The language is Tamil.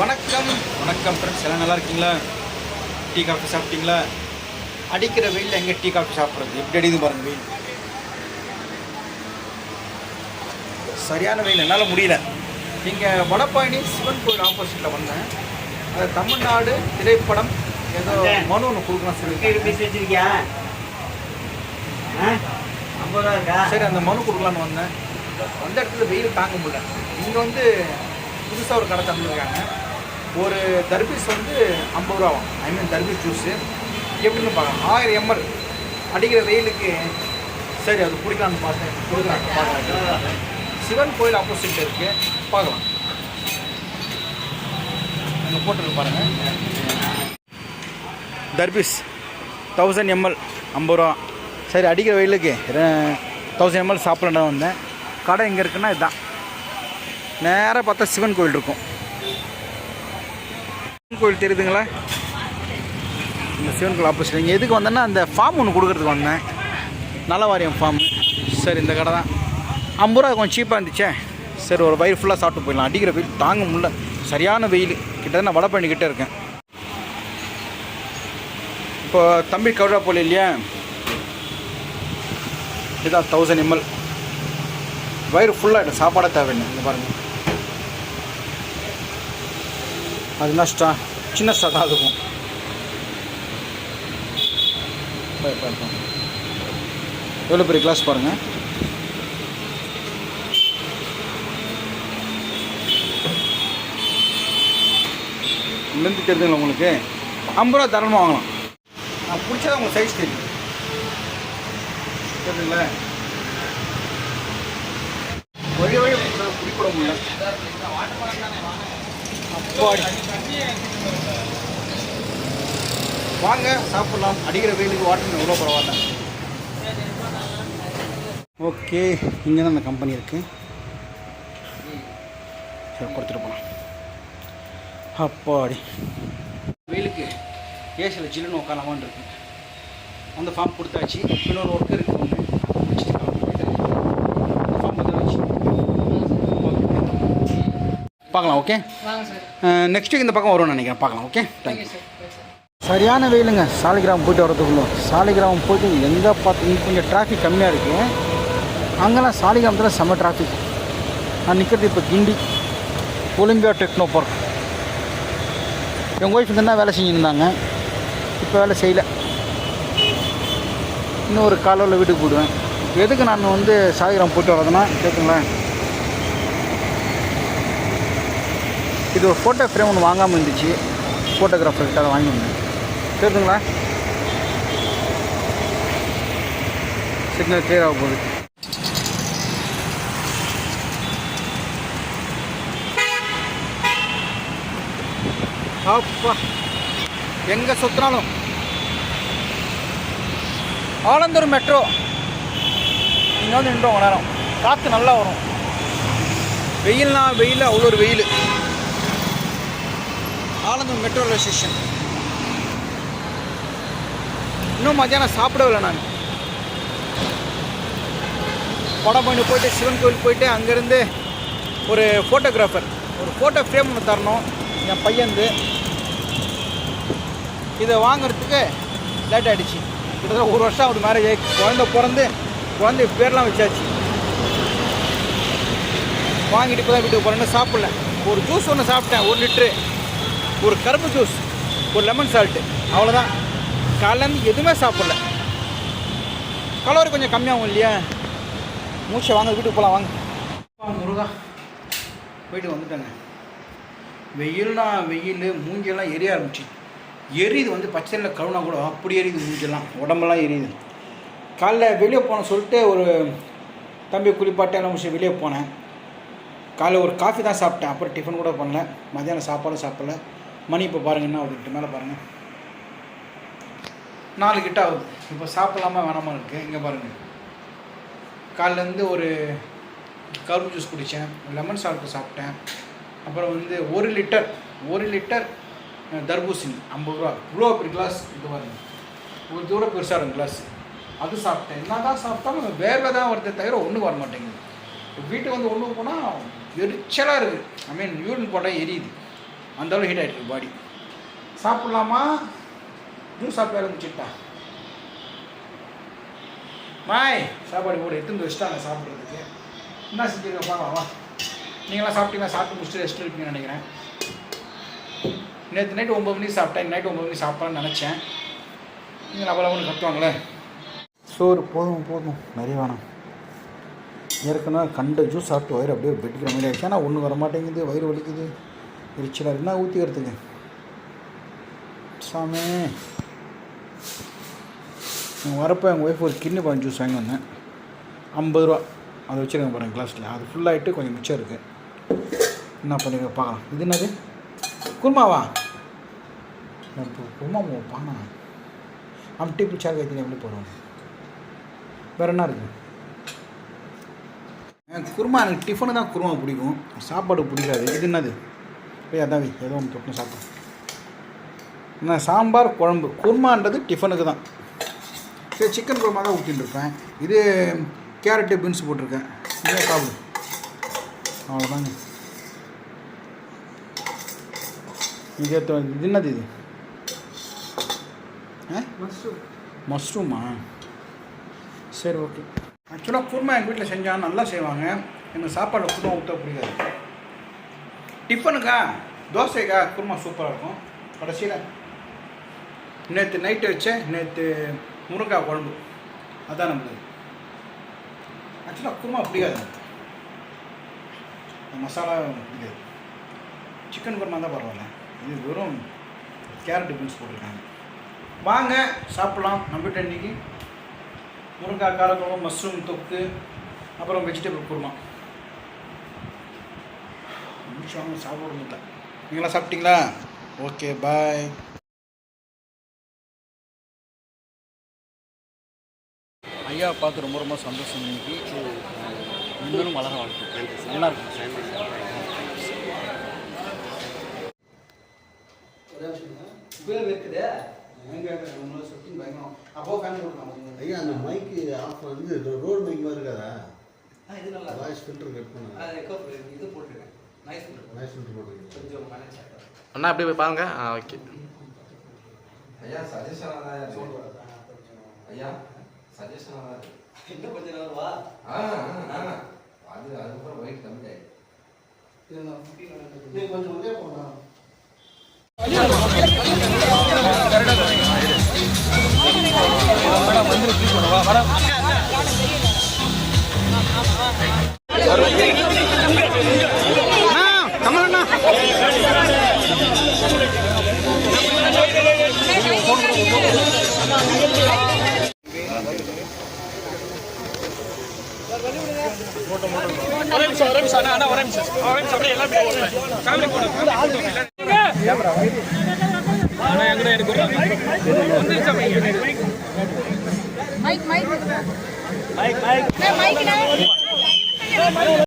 வணக்கம். வணக்கம் ஃப்ரெண்ட்ஸ் எல்லாம் நல்லா இருக்கீங்களா? டீ காஃபி சாப்பிட்டீங்களா? அடிக்கிற வெயிலில் எங்கே டீ காஃபி சாப்பிட்றது? எப்படி அடிக்குது பாருங்க வெயில். சரியான வெயில். என்னால் முடியல. இங்கே வடபழனி சிவன் கோயில் ஆப்போசிட்டில் வந்தேன். அது தமிழ்நாடு திரைப்படம் ஏதோ மனு ஒன்று கொடுக்கலாம் சொல்லி சரி அந்த மனு கொடுக்கலான்னு வந்தேன். அந்த இடத்துல வெயில் தாங்க முடியல. இங்கே வந்து புதுசாக ஒரு கடை தந்துருக்காங்க ஒரு தர்பீஸ் வந்து ஐம்பது ரூபா ஐ மீன் தர்பீஸ் ஜூஸு எப்படின்னு பார்க்கலாம் ஆயிரம் எம்எல் அடிக்கிற வெயிலுக்கு சரி அது குடிக்கலாம்னு பார்த்தேன். கொடுக்குறாங்க பார்க்கலாம் சிவன் கோயில் ஆப்போசிட்டில் இருக்குது பார்க்கலாம். அங்கே போட்டுருக்கு பாருங்கள் தர்பீஸ் தௌசண்ட் எம்எல் ஐம்பது ரூபா. சரி அடிக்கிற வெயிலுக்கு தௌசண்ட் எம்எல் சாப்பிடணும் வந்தேன். கடை எங்கே இருக்குன்னா இதுதான் நேராக பார்த்தா சிவன் கோயில் இருக்கும். கோயில் தெரியுதுங்களா? இந்த சிவன் கோயில் ஆப்போசிட் இங்கே எதுக்கு வந்தேன்னா அந்த ஃபார்ம் ஒன்று கொடுக்குறதுக்கு வந்தேன். நலவாரியம் ஃபார்ம் சரி இந்த கடை தான். ஐம்பது ரூபா கொஞ்சம் சீப்பாக இருந்துச்சே. சரி ஒரு வயிறு ஃபுல்லாக சாப்பிட்டு போயிடலாம். அடிக்கிற வெயில் தாங்க முடியல. சரியான வெயில். கிட்ட நான் வடபழனி இருக்கேன். இப்போ தம்பி கவுடா போல இல்லையா? இதான் தௌசண்ட் எம்எல் வயிறு ஃபுல்லாகிடும் சாப்பாடே தேவையில்லை. இந்த பாருங்கள் அது என்ன ஸ்டா சின்ன ஸ்டா தான் அதுக்கும் எவ்வளோ பெரிய கிளாஸ் பாருங்கள் இங்கேருந்து தெரியுதுங்களா உங்களுக்கு? ஐம்பது ரூபா தரமாக வாங்கலாம். நான் பிடிச்சா உங்களுக்கு சைஸ் தெரியும். தெரியுதுங்களா? ஒரே வழி குடிக்கூட முடியல. அப்பாடி. வாங்க சாப்பிடலாம். அடிக்கிற வெயிலுக்கு வாட்டர் எவ்வளோ பரவாயில்ல. ஓகே இங்கே தான் அந்த கம்பெனி இருக்குது சரி கொடுத்துட்டு போகலாம் அப்பாடி. வெயிலுக்கு ஏசியில் ஜில்லுன்னு உட்காரலாமான்னு இருக்கு. அந்த ஃபார்ம் கொடுத்தாச்சு. இன்னொரு ஒர்க்கு இருக்குது ஒன்று முடிச்சுட்டு கிளம்பிட்டு அந்த ஃபார்ம் வந்து வச்சு பார்க்கலாம் ஓகே வாங்க சார். நெக்ஸ்ட் வீக் இந்த பக்கம் வரும்னு நினைக்கிறேன். பார்க்கலாம் ஓகே தேங்க்யூ ஓகே சார் சரியான வெயிலுங்க. சாலிகிராமம் போயிட்டு வரதுக்குள்ள. சாலிகிராமம் போயிட்டு எங்கே பார்த்து கொஞ்சம் டிராஃபிக் கம்மியாக இருக்குது அங்கெல்லாம் சாலிகிராமத்தில் செம்ம டிராஃபிக் நான் நிற்கிறது இப்போ கிண்டி ஒலிம்பியா டெக்னோ பார்க் எங்கள் ஒய்ஃப் இங்கே தான் வேலை செஞ்சுருந்தாங்க. இப்போ வேலை செய்யலை. இன்னும் ஒரு காலையில் வீட்டுக்கு போயிடுவேன். எதுக்கு நான் வந்து சாலிகிராமம் போயிட்டு வரதுன்னா கேட்குங்களேன் இது ஒரு ஃபோட்டோ ஃப்ரேம் ஒன்று வாங்காமல் இருந்துச்சு? ஃபோட்டோகிராஃபர்கிட்ட அதை வாங்கி வந்தேன். தெரியுதுங்களா? சிக்னல் கிளியர் ஆக போகுது. அப்பா எங்கே சுற்றினாலும் ஆலந்தூர் மெட்ரோ இங்கே வந்து நின்றோம் நேரம். காற்று நல்லா வரும். வெயில்னா வெயில் அவ்வளோ ஒரு வெயில். ஆலந்தூர் மெட்ரோ ரயில்வே ஸ்டேஷன் இன்னும் மத்தியானம் சாப்பிடவில்லை நான். வடபழனி போயிட்டு சிவன் கோயில் போயிட்டு அங்கேருந்து ஒரு ஃபோட்டோகிராஃபர் ஒரு ஃபோட்டோ ஃப்ரேம் ஒன்று தரணும். என் பையன்து இதை வாங்குறதுக்கு லேட் ஆகிடுச்சு கிட்டத்தட்ட ஒரு வருஷம் ஆகுது மேரேஜ் ஆகி. குழந்த பிறந்து குழந்தை பேர்லாம் வச்சாச்சு. வாங்கிட்டு இப்போ தான் வீட்டுக்கு போகிறேன்னு சாப்பிடல. ஒரு ஜூஸ் ஒன்று சாப்பிட்டேன் ஒரு லிட்ரு ஒரு கரும்பு ஜூஸ் ஒரு லெமன் சால்ட்டு அவ்வளோதான் காலையிலேருந்து எதுவுமே சாப்பிடல. கலோரி கொஞ்சம் கம்மியாகும் இல்லையா? மூச்சை வாங்க வீட்டுக்கு போகலாம் வாங்க. வா, முருகா. போயிட்டு வந்துட்டேங்க. வெயில்னா வெயில் மூஞ்செல்லாம் எரிய ஆரம்பிச்சு. எரியுது வந்து பச்சையில் கழுவுனா கூட அப்படி எரியுது மூஞ்செல்லாம். உடம்பெல்லாம் எரியுது. காலைல வெளியே போன சொல்லிட்டு ஒரு தம்பி குளிப்பாட்டை எல்லாம் முடிச்சு வெளியே போனேன். காலைல ஒரு காஃபி தான் சாப்பிட்டேன். அப்புறம் டிஃபன் கூட பண்ணல. மதியானம் சாப்பாடும் சாப்பிடல. மணி இப்போ பாருங்க என்ன ஆகுது? மேலே பாருங்கள் நாலு கிட்ட ஆகுது. இப்போ சாப்பிடலாமா வேணாமா இருக்குது இங்கே பாருங்கள் காலிலேருந்து ஒரு கரும்பு ஜூஸ் குடித்தேன் லெமன் சால்ட்டு சாப்பிட்டேன். அப்புறம் வந்து ஒரு லிட்டர் ஒரு லிட்டர் தர்பூசணி ஐம்பது ரூபா. இவ்வளோ பெரிய கிளாஸ் இது பாருங்க. ஒரு தூரம் பெருசாக இருக்கும் கிளாஸ் அது சாப்பிட்டேன். என்ன தான் சாப்பிட்டாலும் வேர்வை தான் வருதே தவிர ஒன்றும் வர மாட்டேங்குது. வீட்டுக்கு வந்து ஒன்று போனால் எரிச்சலாக இருக்குது ஐ மீன் யூரின் போட்டால் எரியுது. அந்த அளவு ஹீட் ஆகிட்டு பாடி சாப்பிட்லாமா? ஜூஸ் சாப்பிட்டு வேலை முடிச்சுட்டா மாய் சாப்பாடு போடு எடுத்துன்னு வச்சுட்டாங்க சாப்பிட்றதுக்கு. என்ன செஞ்சுருக்க பார்க்கலாம் வா. நீங்களாம் சாப்பிட்டீங்களா சாப்பிட்டு முடிச்சுட்டு ரெஸ்ட் இருப்பீங்கன்னு நினைக்கிறேன். நேற்று நைட்டு ஒம்பது மணிக்கு சாப்பிட்டேன் நைட்டு ஒம்பது மணிக்கு சாப்பிட்லான்னு நினச்சேன். நீங்கள் அவ்வளோ ஒன்று கத்துவாங்களே? சோறு போதும் போதும். நிறைய வேணாம் ஏற்கனவே கண்ட ஜூஸ் சாப்பிட்டு வயிறு அப்படியே வெட்டிக்கிற மாதிரி ஆயிடுச்சு. ஆனால் ஒன்றும் வர மாட்டேங்குது வயிறு வலிக்குது. எரிச்சலாக என்ன ஊற்றிக்கிறதுக்கு சாமி. நான் வரப்போ எங்கள் ஒய்ஃப் ஒரு கிண்ணி பழம் ஜூஸ் வாங்கி வந்தேன். ஐம்பது ரூபா. அதை வச்சுருக்கேன் பாருங்கள் கிளாஸில் அது ஃபுல்லாகிட்டு கொஞ்சம் மிச்சம் இருக்குது என்ன பண்ணிருக்க பார்க்கலாம். இது என்னது? குருமாவா? இப்போ குருமா பானா? அம்டி பிடிச்சா கைத்தினி எப்படி போடுவோம் வேறு என்ன இருக்குது எனக்கு குருமா எனக்கு டிஃபனு தான் குருமா பிடிக்கும். சாப்பாடு பிடிக்காது. இது என்னது? போய் அதான் வை, ஏதோ ஒன்று தொட்டு சாப்பிடும் என்ன சாம்பார் குழம்பு. குருமான்றது டிஃபனுக்கு தான். சரி சிக்கன் குருமா தான் ஊற்றிட்டு இருப்பேன். இது கேரட்டு பீன்ஸ் போட்டிருக்கேன். இதே சாப்பிடு. அவ்வளோதாங்க இது இது என்னது இது? மஷ்ரூமா சரி ஓகே ஆக்சுவலாக குருமா எங்கள் வீட்டில் செஞ்சால் நல்லா செய்வாங்க. எனக்கு சாப்பாடு குருமா ஊற்ற பிடிக்காது டிஃபனுக்கா? தோசைக்கா? குருமா சூப்பராக இருக்கும். கடைசியில் நேற்று நைட்டு வச்சேன் நேற்று முருங்காய் குழம்பு. அதான் நம்மளுக்கு ஆக்சுவலாக குருமா பிடிக்காது மசாலா பிடிக்காது சிக்கன் குருமா தான் பரவாயில்ல. இது வெறும் கேரட் பீன்ஸ் போட்டிருக்காங்க. வாங்க சாப்பிட்லாம். நம்மகிட்ட இன்றைக்கி முருங்காய் காரக்குழம்பு மஷ்ரூம் தொக்கு அப்புறம் வெஜிடபிள் குருமா. நிமிஷம் சாப்பிட முடியல நீங்களாம் சாப்பிட்டீங்களா? ஓகே பாய் ஐயா பார்த்து ரொம்ப ரொம்ப சந்தோஷம். இன்னைக்கு இன்னும் வளர வாழ்க்கை நல்லா இருக்கும் அப்போ ஃபேன் கொடுக்கலாம் ஐயா அந்த மைக்கு ஆஃப் வந்து ரோடு மைக் மாதிரி இருக்காதா? வாய்ஸ் ஃபில்டர் கட் பண்ணு இது போட்டுருக்கேன் அண்ணா அப்படியே போய் பாருங்க. ஆ ஓகே ஐயா இருக்கு? ஐயா இருக்கு? இன்னும் கொஞ்ச நேரம் வா. ஆ. அது அதுக்கப்புறம் வெயிட் கம்மி ஆயிடுச்சு கொஞ்சம். உள்ளே போகலாம் mic mic mic mic mic